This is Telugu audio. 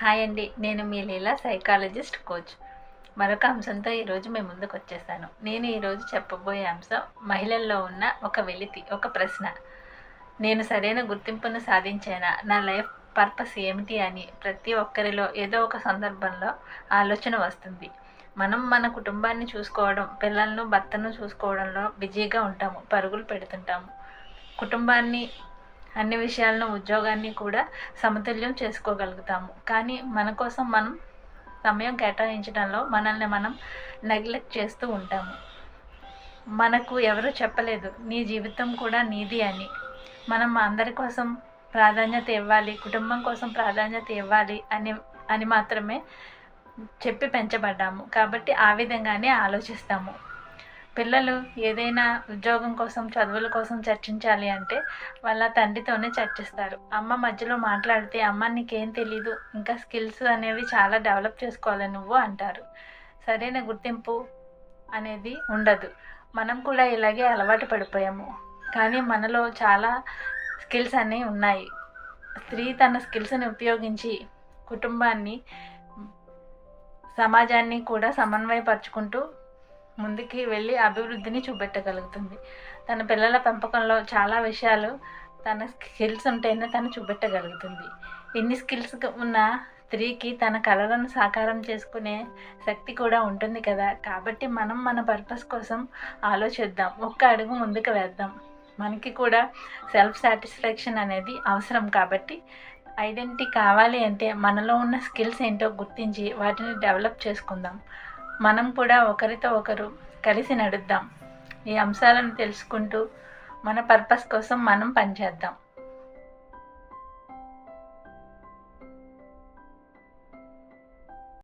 హాయ్ అండి. నేను మీ లీలా సైకాలజిస్ట్ కోచ్. మరొక అంశంతో ఈరోజు మేము ముందుకు వచ్చేసాను నేను ఈరోజు చెప్పబోయే అంశం మహిళల్లో ఉన్న ఒక వెలితి ఒక ప్రశ్న. నేను సరైన గుర్తింపును సాధించానా? నా లైఫ్ పర్పస్ ఏమిటి అని ప్రతి ఒక్కరిలో ఏదో ఒక సందర్భంలో ఆలోచన వస్తుంది. మనం మన కుటుంబాన్ని చూసుకోవడం పిల్లలను భర్తను చూసుకోవడంలో బిజీగా ఉంటాము పరుగులు పెడుతుంటాము. కుటుంబాన్ని అన్ని విషయాలను ఉద్యోగాన్ని కూడా సమతుల్యం చేసుకోగలుగుతాము. కానీ మన కోసం మనం సమయం కేటాయించడంలో మనల్ని మనం నెగ్లెక్ట్ చేస్తూ ఉంటాము. మనకు ఎవరు చెప్పలేదు నీ జీవితం కూడా నీది అని. మనం అందరి కోసం ప్రాధాన్యత ఇవ్వాలి కుటుంబం కోసం ప్రాధాన్యత ఇవ్వాలి అని అని మాత్రమే చెప్పి పెంచబడ్డాము. కాబట్టి ఆ విధంగానే ఆలోచిస్తాము. పిల్లలు ఏదైనా ఉద్యోగం కోసం చదువుల కోసం చర్చించాలి అంటే వాళ్ళ తండ్రితోనే చర్చిస్తారు. అమ్మ మధ్యలో మాట్లాడితే అమ్మ నీకేం తెలీదు ఇంకా స్కిల్స్ అనేవి చాలా డెవలప్ చేసుకోవాలి నువ్వు అంటారు. సరైన గుర్తింపు అనేది ఉండదు. మనం కూడా ఇలాగే అలవాటు పడిపోయాము. కానీ మనలో చాలా స్కిల్స్ అనేవి ఉన్నాయి. స్త్రీ తన స్కిల్స్ని ఉపయోగించి కుటుంబాన్ని సమాజాన్ని కూడా సమన్వయపరుచుకుంటూ ముందుకి వెళ్ళి అభివృద్ధిని చూపెట్టగలుగుతుంది. తన పిల్లల పెంపకంలో చాలా విషయాలు తన స్కిల్స్ ఉంటేనే తను చూపెట్టగలుగుతుంది. ఎన్ని స్కిల్స్ ఉన్న స్త్రీకి తన కళలను సాకారం చేసుకునే శక్తి కూడా ఉంటుంది కదా. కాబట్టి మనం మన పర్పస్ కోసం ఆలోచిద్దాం. ఒక్క అడుగు ముందుకు వేద్దాం. మనకి కూడా సెల్ఫ్ సాటిస్ఫాక్షన్ అనేది అవసరం కాబట్టి ఐడెంటిటీ కావాలి అంటే మనలో ఉన్న స్కిల్స్ ఏంటో గుర్తించి వాటిని డెవలప్ చేసుకుందాం. మనం కూడా ఒకరితో ఒకరు కలిసి నడుద్దాం. ఈ అంశాలను తెలుసుకుంటూ మన పర్పస్ కోసం మనం పనిచేద్దాం.